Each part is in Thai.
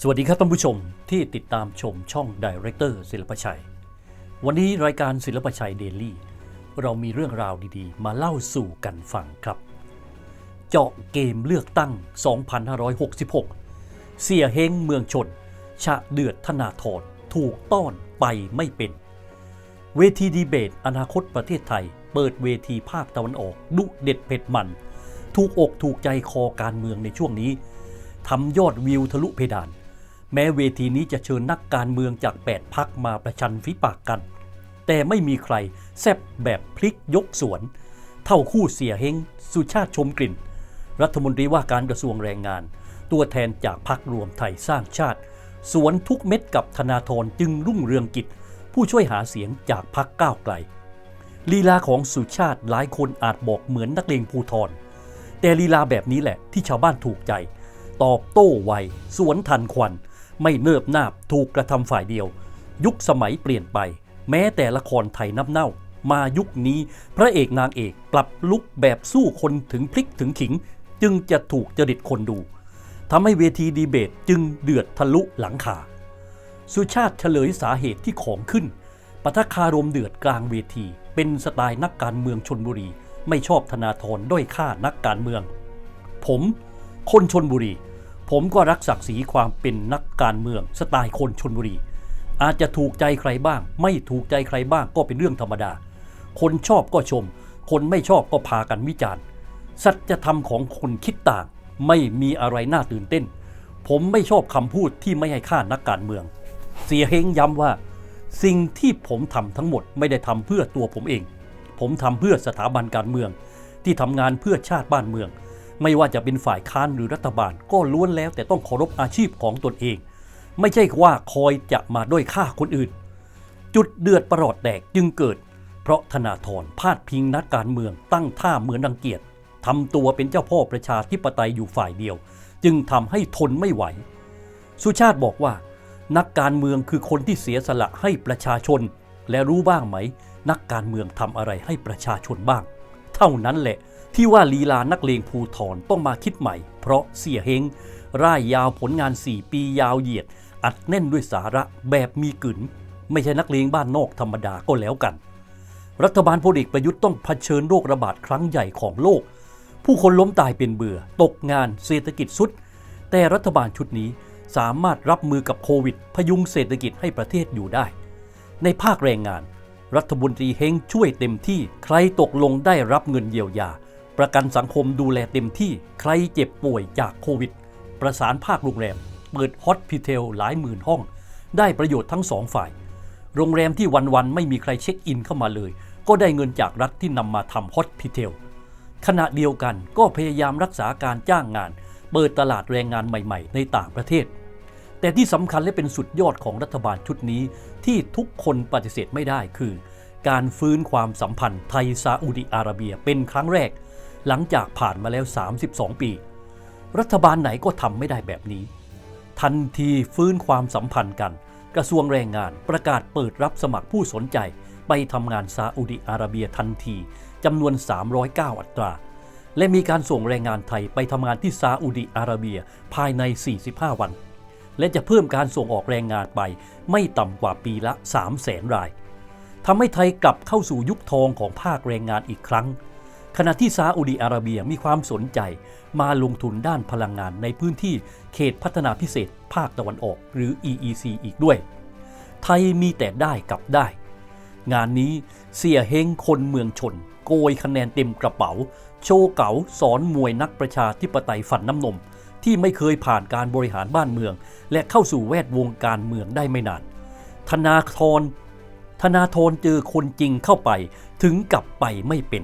สวัสดีครับท่านผู้ชมที่ติดตามชมช่องดีเรคเตอร์ศิลปชัย วันนี้รายการศิลปชัยเดลี่เรามีเรื่องราวดีๆ มาเล่าสู่กันฟังครับ เจาะเกมเลือกตั้ง 2566 เสียเฮงเมืองชน ชะเดือดธนาธรถูกต้อนไปไม่เป็น เวทีดีเบต อนาคตประเทศไทย เปิดเวทีภาคตะวันออก ดุเด็ดเผ็ดมัน ถูกอกถูกใจคอการเมืองในช่วงนี้ทำยอดวิวทะลุเพดาน แม้เวทีนี้จะเชิญนักการเมืองจาก 8พักมาประชันฝีปากกัน แต่ไม่มีใครแซบแบบพลิกยกสวน เท่าคู่เสียเฮงสุชาติชมกลิ่น รัฐมนตรีว่าการกระทรวงแรงงาน ตัวแทนจากพักรวมไทยสร้างชาติ สวนทุกเม็ดกับธนาธรจึงรุ่งเรืองกิจ ผู้ช่วยหาเสียงจากพักก้าวไกลลีลาของสุชาติหลายคนอาจบอกเหมือนนักเลงภูทรแต่ลีลาแบบนี้แหละที่ชาวบ้านถูกใจ ตอบโต้ไวสวนทันควัน ไม่เนิบนาบถูกกระทำฝ่ายเดียว ยุคสมัยเปลี่ยนไป แม้แต่ละครไทยนับเน่า มายุคนี้ พระเอกนางเอกปรับลุกแบบสู้คนถึงพลิกถึงขิง จึงจะถูกจริตคนดูทำให้เวทีดีเบตจึงเดือดทะลุหลังคา สุชาติเฉลยสาเหตุที่ของขึ้นปะทะคารมเดือดกลางเวที เป็นสไตล์นักการเมืองชนบุรี ไม่ชอบธนาธรด้อยค่านักการเมือง ผม คนชนบุรี ผมก็รักศักดิ์ศรีความเป็นนักการเมืองสไตล์คนชนบุรี อาจจะถูกใจใครบ้าง ไม่ถูกใจใครบ้างก็เป็นเรื่องธรรมดา คนชอบก็ชม คนไม่ชอบก็พากันวิจารณ์ สัจธรรมของคนคิดต่าง ไม่มีอะไรน่าตื่นเต้น ผมไม่ชอบคำพูดที่ไม่ให้ค่านักการเมือง เสียเฮงย้ำว่า สิ่งที่ผมทำทั้งหมดไม่ได้ทำเพื่อตัวผมเอง ผมทำเพื่อสถาบันการเมือง ที่ทำงานเพื่อชาติบ้านเมือง ไม่ว่าจะเป็นฝ่ายค้านหรือรัฐบาลก็ล้วนแล้วแต่ต้องเคารพอาชีพของตนเอง ไม่ใช่ว่าคอยจะมาด้อยค่าคนอื่น จุดเดือดประหลอดแตกจึงเกิด เพราะธนาธรพาดพิงนักการเมืองตั้งท่าเหมือนรังเกียจทำตัวเป็นเจ้าพ่อประชาธิปไตยอยู่ฝ่ายเดียว จึงทำให้ทนไม่ไหว สุชาติบอกว่า นักการเมืองคือคนที่เสียสละให้ประชาชน และรู้บ้างไหม นักการเมืองทำอะไรให้ประชาชนบ้าง เท่านั้นแหละ ที่ว่าลีลานักเลงภูทรต้องมาคิดใหม่ เพราะเสียเฮงร่ายยาวผลงาน 4 ปียาวเหยียด อัดแน่นด้วยสาระแบบมีกึ๋นไม่ใช่นักเลงบ้านนอกธรรมดาก็แล้วกัน รัฐบาลพลเอกประยุทธ์ต้องเผชิญโรคระบาดครั้งใหญ่ของโลก ผู้คนล้มตายเป็นเบื่อ ตกงานเศรษฐกิจสุด แต่รัฐบาลชุดนี้สามารถรับมือกับโควิด พยุงเศรษฐกิจให้ประเทศอยู่ได้ ในภาคแรงงาน รัฐมนตรีเฮงช่วยเต็มที่ ใครตกลงได้รับเงินเยียวยา ประกันสังคมดูแลเต็มที่ ใครเจ็บป่วยจากโควิด ประสานภาคโรงแรม เปิดฮอตพิเทลหลายหมื่นห้อง ได้ประโยชน์ทั้งสองฝ่าย โรงแรมที่วันๆไม่มีใครเช็คอินเข้ามาเลย ก็ได้เงินจากรัฐที่นำมาทำฮอตพิเทล ขณะเดียวกันก็พยายามรักษาการจ้างงาน เปิดตลาดแรงงานใหม่ ๆ ในต่างประเทศ แต่ที่สำคัญและเป็นสุดยอดของรัฐบาลชุดนี้ ที่ทุกคนปฏิเสธไม่ได้คือ การฟื้นความสัมพันธ์ไทยซาอุดิอาระเบียเป็นครั้งแรก หลังจากผ่านมาแล้ว 32 ปี รัฐบาลไหนก็ทำไม่ได้แบบนี้ ทันทีฟื้นความสัมพันธ์กัน กระทรวงแรงงานประกาศเปิดรับสมัครผู้สนใจ ไปทำงานซาอุดิอาระเบียทันทีจำนวน 309 อัตราและมีการส่งแรงงานไทยไปทำงานที่ซาอุดิอาระเบียภายใน 45 วัน และจะเพิ่มการส่งออกแรงงานไป ไม่ต่ำกว่าปีละ 3 0 0แสนรายทำให้ไทยกลับเข้าสู่ยุคทองของภาคแรงงานอีกครั้ง ขณะที่ซาอุดิอาระเบียมีความสนใจมาลงทุนด้านพลังงานในพื้นที่เขตพัฒนาพิเศษ ภาคตะวันออกหรือ EEC อีกด้วย ไทยมีแต่ได้กับได้ งานนี้เสียเฮงคนเมืองชน โกยคะแนนเต็มกระเป๋า โชว์เก๋าสอนมวยนักประชาธิปไตยฝันน้ำนม ที่ไม่เคยผ่านการบริหารบ้านเมือง และเข้าสู่แวดวงการเมืองได้ไม่นาน ธนาธรธนาธรเจอคนจริงเข้าไปถึงกับไปไม่เป็น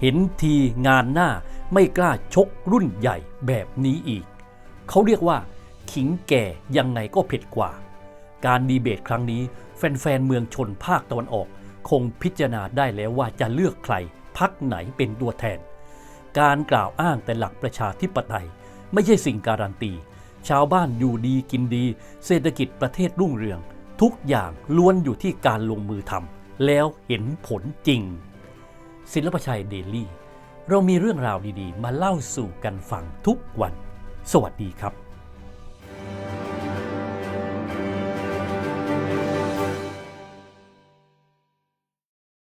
เห็นทีงานหน้าไม่กล้าชกรุ่นใหญ่แบบนี้อีก เขาเรียกว่า ขิงแก่ยังไงก็เผ็ดกว่า การดีเบตครั้งนี้ แฟนๆเมืองชนภาคตะวันออก คงพิจารณาได้แล้วว่าจะเลือกใครพักไหนเป็นตัวแทน การกล่าวอ้างแต่หลักประชาธิปไตย ไม่ใช่สิ่งการันตี ชาวบ้านอยู่ดีกินดี เศรษฐกิจประเทศรุ่งเรือง ทุกอย่างล้วนอยู่ที่การลงมือทำแล้วเห็นผลจริง ศิลปชัยเดลี่ เรามีเรื่องราวดีๆ มาเล่าสู่กันฟังทุกวัน สวัสดีครับ